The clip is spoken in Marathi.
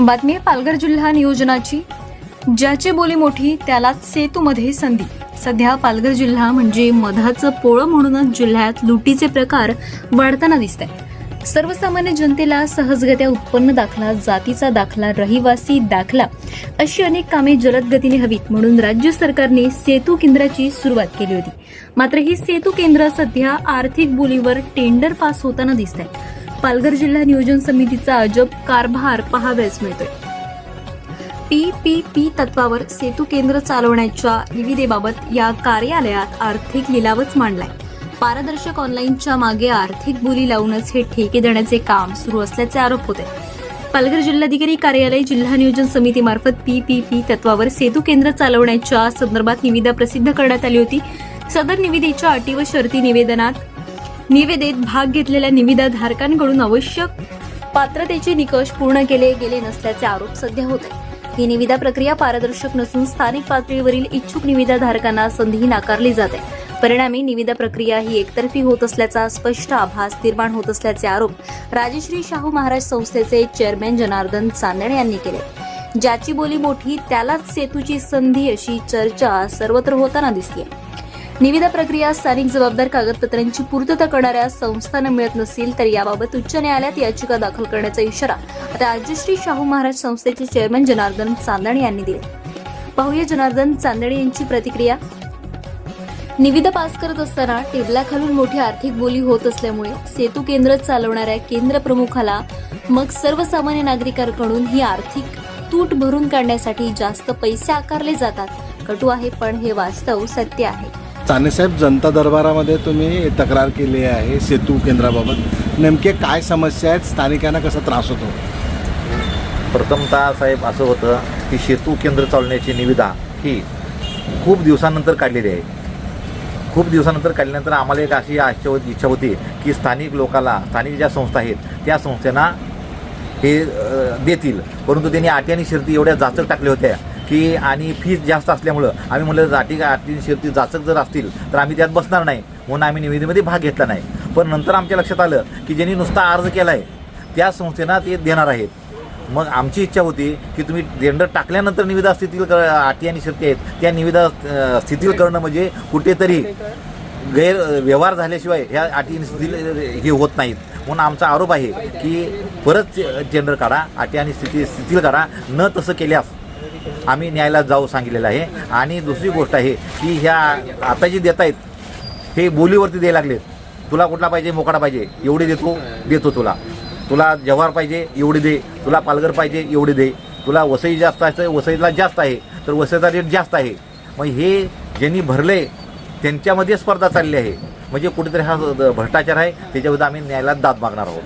बातमी आहे पालघर जिल्हा नियोजनाची. ज्याची बोली मोठी त्याला सेतूमध्ये संधी. सध्या पालघर जिल्हा म्हणजे मधाचं पोळं म्हणूनच जिल्ह्यात लुटीचे प्रकार वाढताना दिसत आहे सर्वसामान्य जनतेला सहजगत्या उत्पन्न दाखला जातीचा दाखला रहिवासी दाखला अशी अनेक कामे जलद गतीने हवीत म्हणून राज्य सरकारने सेतू केंद्राची सुरुवात केली होती. मात्र ही सेतू केंद्र सध्या आर्थिक बोलीवर टेंडर पास होताना दिसत आहे पालघर जिल्हा नियोजन समितीचा अजब कारभार पाहावयास मिळतोय. पी पी पी तत्वावर सेतू केंद्र चालवण्याच्या निविदेबाबत या कार्यालयात आर्थिक लिलावच मांडलाय. पारदर्शक ऑनलाईनच्या मागे आर्थिक बोली लावूनच हे ठेके देण्याचे काम सुरू असल्याचे आरोप होते पालघर जिल्हाधिकारी कार्यालय जिल्हा नियोजन समितीमार्फत पी पी पी तत्वावर सेतू केंद्र चालवण्याच्या संदर्भात निविदा प्रसिद्ध करण्यात आली होती. सदर निविदेच्या अटी व शर्ती निवेदनात निवेदेत भाग घेतलेल्या निविदाधारकांकडून आवश्यक पात्रतेचे निकष पूर्ण केले गेले नसल्याचे आरोप सध्या होत ही निविदा प्रक्रिया पारदर्शक नसून स्थानिक पातळीवरील इच्छुक निविदाधारकांना संधी नाकारली जाते परिणामी निविदा प्रक्रिया ही एकतर्फी होत असल्याचा स्पष्ट आभास निर्माण होत असल्याचे आरोप राजश्री शाहू महाराज संस्थेचे चेअरमॅन जनार्दन चांदणे यांनी केले. ज्याची बोली मोठी त्यालाच सेतूची संधी अशी चर्चा सर्वत्र होताना दिसते निविदा प्रक्रिया स्थानिक जबाबदार कागदपत्रांची पूर्तता करणाऱ्या संस्थांना मिळत नसेल तर याबाबत उच्च न्यायालयात याचिका दाखल करण्याचा इशारा राजश्री शाहू महाराज संस्थेचे चेअरमन जनार्दन चांदणे यांनी दिले. पाहूया जनार्दन चांदणे यांची प्रतिक्रिया. निविदा पास करत असताना टेबलाखालून मोठी आर्थिक बोली होत असल्यामुळे सेतू केंद्र चालवणाऱ्या केंद्र प्रमुखाला मग सर्वसामान्य नागरिकांकडून ही आर्थिक तूट भरून काढण्यासाठी जास्त पैसे आकारले जातात. कटू आहे पण हे वास्तव सत्य आहे. साहेब जनता दरबारामध्ये तुम्ही तक्रार केली आहे सेतू केंद्राबाबत. नेमके काय समस्या आहेत? स्थानिकांना कसा त्रास होतो? प्रथमतः साहेब असं होतं की सेतू केंद्र चालण्याची निविदा ही खूप दिवसानंतर काढलेली आहे. खूप दिवसानंतर काढल्यानंतर आम्हाला एक अशी आश्चर्य होती इच्छा होती की स्थानिक लोकाला स्थानिक ज्या संस्था आहेत त्या संस्थेना हे देतील. परंतु त्यांनी अटी आणि शर्ती एवढ्या जाचक टाकल्या होत्या. की आणि फीज जास्त असल्यामुळं आम्ही म्हणलं जाती का आणि शर्ती जाचक जर असतील तर आम्ही त्यात बसणार नाही. म्हणून आम्ही निविदेमध्ये भाग घेतला नाही. पण नंतर आमच्या लक्षात आलं की ज्यांनी नुसता अर्ज केला आहे त्या संस्थेना ते देणार आहेत. मग आमची इच्छा होती की तुम्ही टेंडर टाकल्यानंतर निविदा स्थितील कर अटी आणि शर्ती आहेत. त्या निविदा स्थितील करणं म्हणजे कुठेतरी गैर व्यवहार झाल्याशिवाय ह्या अटी आणि स्थिती हे होत नाहीत. म्हणून आमचा आरोप आहे की परत टेंडर काढा अटी आणि स्थिती स्थितील काढा. न तसं केल्यास आम्ही न्यायला जाऊ सांगितलेलं आहे. आणि दुसरी गोष्ट आहे की ह्या आता जे देत आहेत हे बोलीवरती द्यायला लागलेत. तुला कुठला पाहिजे? मोकाडा पाहिजे. एवढे देतो देतो तुला. तुला जव्हार पाहिजे एवढी दे. तुला पालघर पाहिजे एवढी दे. तुला वसई जास्त असतं वसईला जास्त आहे तर वसईचा रेट जास्त आहे. मग हे ज्यांनी भरले त्यांच्यामध्ये स्पर्धा चालली आहे. म्हणजे कुठेतरी हा भ्रष्टाचार आहे. त्याच्याबद्दल आम्ही न्यायालयात दाद मागणार आहोत.